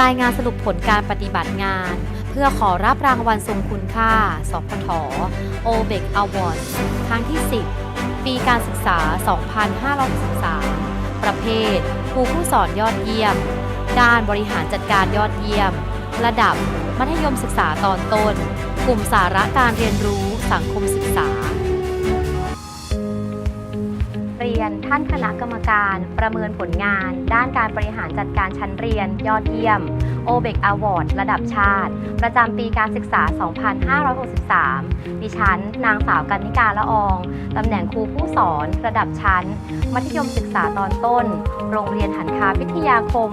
รายงานสรุปผลการปฏิบัติงาน เพื่อขอรับรางวัลทรงคุณค่า สพท o b e c Award ครั้งที่ 10 ปีการศึกษา 2563 ประเภทครูผู้สอนยอดเยี่ยม ด้านบริหารจัดการยอดเยี่ยม ระดับมัธยมศึกษาตอนต้น กลุ่มสาระการเรียนรู้สังคมศึกษา รียน ท่านคณะกรรมการ ประเมินผลงาน ด้านการบริหารจัดการชั้นเรียน ยอดเยี่ยม o b e c Award ระดับชาติ ประจำปีการศึกษา 2563 ดิฉัน นางสาวกันนิกาละออง ตำแหน่งครูผู้สอน ระดับชั้น มัธยมศึกษาตอนต้น โรงเรียนหันคาพิทยาคม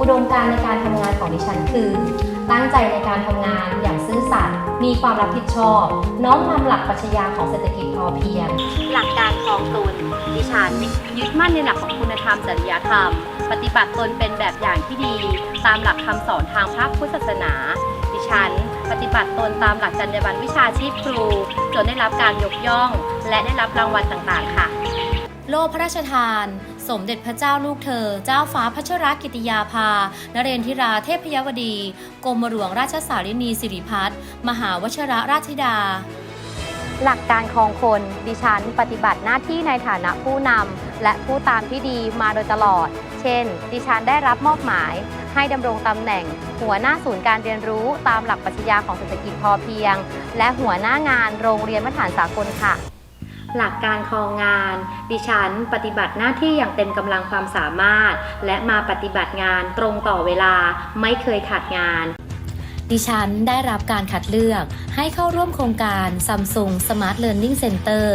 อุดมการในการทำงานของดิฉันคือ ตั้งใจในการทำงานอย่างซื่อสัตย์มีความรับผิดชอบ น้อมนำหลักปรัชญาของเศรษฐกิจพอเพียง หลักการคองตนดิฉันยึดมั่นในหลักของคุณธรรมจริยธรรม ปฏิบัติตนเป็นแบบอย่างที่ดี ตามหลักคำสอนทางพระพุทธศาสนา ดิฉัน ปฏิบัติตนตามหลักจรรยาบรรณวิชาชีพครู จนได้รับการยกย่อง และได้รับรางวัลต่างๆ ค่ะ โล่พระราชทาน สมเด็จพระเจ้าลูกเธอ เจ้าฟ้าพัชรกิติยาภา นเรนทิราเทพยวดี กรมหลวงราชสารินีสิริพัฒน์มหาวชรราชธิดา หลักการครองคน ดิฉันปฏิบัติหน้าที่ในฐานะผู้นำและผู้ตามที่ดีมาโดยตลอด เช่น ดิฉันได้รับมอบหมาย ให้ดำรงตำแหน่ง หัวหน้าศูนย์การเรียนรู้ตามหลักปรัชญาของเศรษฐกิจพอเพียง และหัวหน้างานโรงเรียนมาตรฐานสากลค่ะ หลักการคองงาน ดิฉันปฏิบัติหน้าที่อย่างเต็มกำลังความสามารถ และมาปฏิบัติงานตรงต่อเวลาไม่เคยขาดงาน ดิฉันได้รับการคัดเลือก ให้เข้าร่วมโครงการ Samsung Smart Learning Center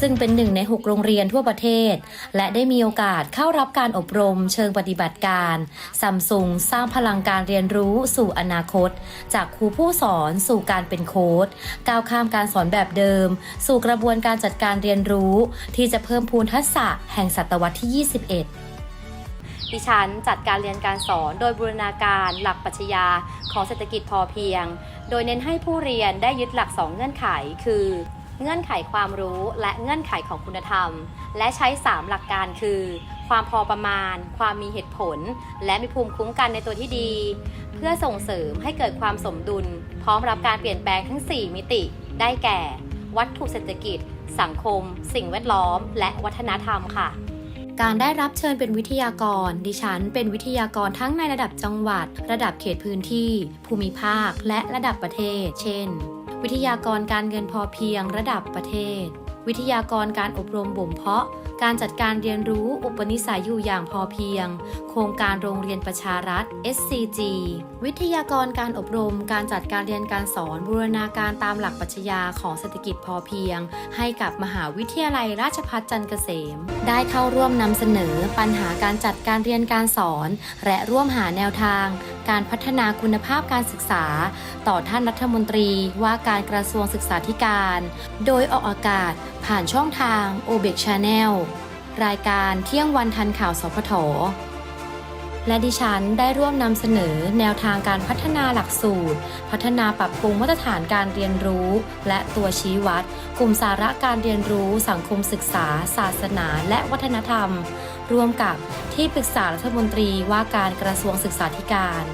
ซึ่งเป็นหนึ่งใน 6 โรงเรียนทั่วประเทศ และได้มีโอกาสเข้ารับการอบรมเชิงปฏิบัติการ Samsung สร้างพลังการเรียนรู้สู่อนาคต จากครูผู้สอนสู่การเป็นโค้ดก้าวข้ามการสอนแบบเดิม สู่กระบวนการจัดการเรียนรู้ ที่จะเพิ่มพูนทักษะแห่งศตวรรษที่ 21ดิฉันจัดการเรียนการสอนโดยบูรณาการหลักปรัชญาของเศรษฐกิจพอเพียง โดยเน้นให้ผู้เรียนได้ยึดหลัก 2 เงื่อนไข คือ เงื่อนไขความรู้และเงื่อนไขของคุณธรรม และใช้ 3 หลักการคือ ความพอประมาณ ความมีเหตุผล และมีภูมิคุ้มกันในตัวที่ดี เพื่อส่งเสริมให้เกิดความสมดุล พร้อมรับการเปลี่ยนแปลงทั้ง 4 มิติ ได้แก่ วัตถุเศรษฐกิจ สังคม สิ่งแวดล้อม และวัฒนธรรมค่ะ การได้รับเชิญเป็นวิทยากร ดิฉัน เป็นวิทยากรทั้งในระดับจังหวัด ระดับเขตพื้นที่ ภูมิภาค และระดับประเทศ เช่น วิทยากรการเงินพอเพียงระดับประเทศ วิทยากรการอบรมบ่มเพาะ การจัดการเรียนรู้อุปนิสัยอยู่อย่างพอเพียง โครงการโรงเรียนประชารัฐ SCG วิทยากรการอบรม การจัดการเรียนการสอนบูรณาการตามหลักปรัชญาของเศรษฐกิจพอเพียง ให้กับมหาวิทยาลัยราชภัฏจันทร์เกษม ได้เข้าร่วมนำเสนอปัญหาการจัดการเรียนการสอน และร่วมหาแนวทาง การพัฒนาคุณภาพการศึกษา ต่อท่านรัฐมนตรีว่าการกระทรวงศึกษาธิการ โดยออกอากาศผ่านช่องทาง o b e c Channel รายการเที่ยงวันทันข่าวสพทและดิฉันได้ร่วมนำเสนอแนวทางการพัฒนาหลักสูตร พัฒนาปรับปรุงมาตรฐานการเรียนรู้ และตัวชี้วัด กลุ่มสาระการเรียนรู้ สังคมศึกษา ศาสนา และวัฒนธรรม ร่วมกับที่ปรึกษารัฐมนตรีว่าการกระทรวงศึกษาธิการ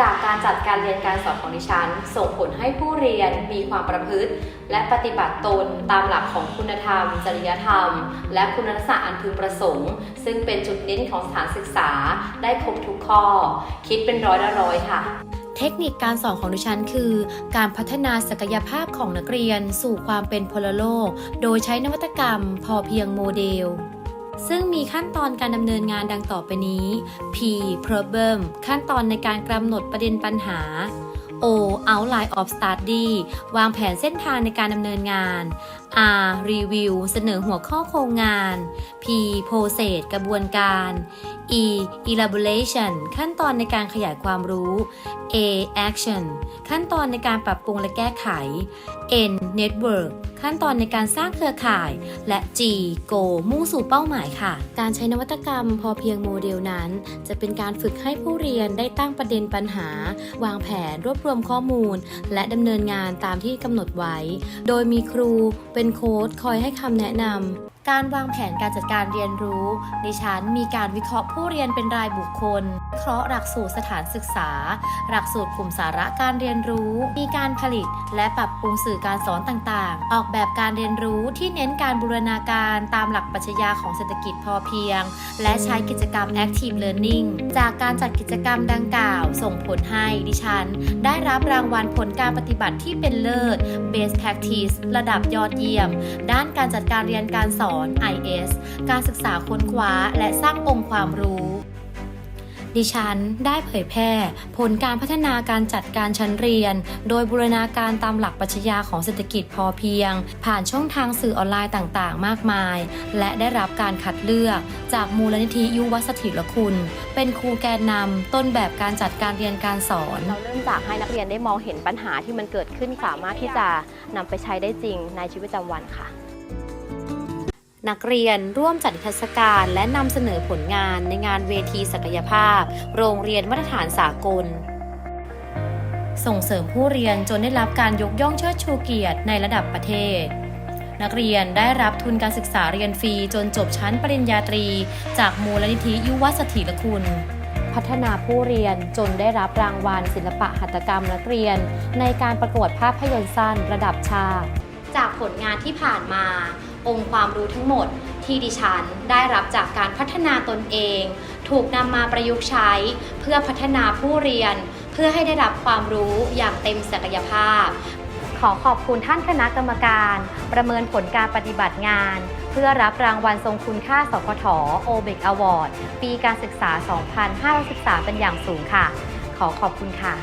จากการจัดการเรียนการสอนของดิฉัน ส่งผลให้ผู้เรียนมีความประพฤติ และปฏิบัติตนตามหลักของคุณธรรม จริยธรรม และคุณลักษณะอันพึงประสงค์ ซึ่งเป็นจุดเน้นของสถานศึกษาได้ครบทุกข้อ คิดเป็นร้อยละร้อยค่ะเทคนิคการสอนของดิฉันคือ การพัฒนาศักยภาพของนักเรียนสู่ความเป็นพลโลก โดยใช้นวัตกรรมพอเพียงโมเดล ซึ่งมีขั้นตอนการดำเนินงานดังต่อไปนี้ P problem ขั้นตอนในการกำหนดประเด็นปัญหา O outline of study วางแผนเส้นทางในการดำเนินงาน R review เสนอหัวข้อโครงงาน P process กระบวนการ E elaboration ขั้นตอนในการขยายความรู้ A action ขั้นตอนในการปรับปรุงและแก้ไข N network ขั้นตอนในการสร้างเครือข่าย และ G go มุ่งสู่เป้าหมายค่ะ การใช้นวัตกรรมพอเพียงโมเดลนั้น จะเป็นการฝึกให้ผู้เรียนได้ตั้งประเด็นปัญหา วางแผนรวบรวมข้อมูล และดำเนินงานตามที่กำหนดไว้ โดยมีครูเป็นโค้ดคอยให้คำแนะนำ การวางแผนการจัดการเรียนรู้ ดิฉันมีการวิเคราะห์ผู้เรียนเป็นรายบุคคลวิเคราะห์หลักสูตรสถานศึกษา หลักสูตรกลุ่มสาระการเรียนรู้ มีการผลิต และปรับปรุงสื่อการสอนต่างๆ ออกแบบการเรียนรู้ที่เน้นการบูรณาการตามหลักปรัชญาของเศรษฐกิจพอเพียง และใช้กิจกรรม Active Learning จากการจัดกิจกรรมดังกล่าว ส่งผลให้ดิฉัน ได้รับรางวัลผลการปฏิบัติที่เป็นเลิศ Best Practice ระดับยอดเยี่ยม ด้านการจัดการเรียนการสอนอน IS การศึกษาค้นคว้าและสร้างองค์ความรู้ ดิฉันได้เผยแพร่ ผลการพัฒนาการจัดการชั้นเรียน โดยบูรณาการตามหลักปรัชญาของเศรษฐกิจพอเพียง ผ่านช่องทางสื่อออนไลน์ต่างๆ มากมาย และได้รับการคัดเลือกจากมูลนิธิยุวสถิรคุณ เป็นครูแกนนำต้นแบบการจัดการเรียนการสอน เราเริ่มจากให้นักเรียนได้มองเห็นปัญหาที่มันเกิดขึ้นสามารถที่จะนำไปใช้ได้จริงในชีวิตประจำวันค่ะ นักเรียนร่วมจัดนิทรรศการและนำเสนอผลงานในงานเวทีศักยภาพ โรงเรียนมาตรฐานสากล ส่งเสริมผู้เรียนจนได้รับการยกย่องเชิดชูเกียรติในระดับประเทศ นักเรียนได้รับทุนการศึกษาเรียนฟรีจนจบชั้นปริญญาตรี จากมูลนิธิยุวสถิรคุณพัฒนาผู้เรียนจนได้รับรางวัลศิลปะหัตถกรรมนักเรียน ในการประกวดภาพยนตร์สั้นระดับชาติ จากผลงานที่ผ่านมา องค์ความรู้ทั้งหมด ที่ดิฉันได้รับจากการพัฒนาตนเอง ถูกนำมาประยุกต์ใช้ เพื่อพัฒนาผู้เรียน เพื่อให้ได้รับความรู้อย่างเต็มศักยภาพ ขอขอบคุณท่านคณะกรรมการ ประเมินผลการปฏิบัติงาน เพื่อรับรางวัลทรงคุณค่าสพทโอเบกอวอร์ดปีการศึกษา 2513 เป็นอย่างสูงค่ะ ขอขอบคุณค่ะ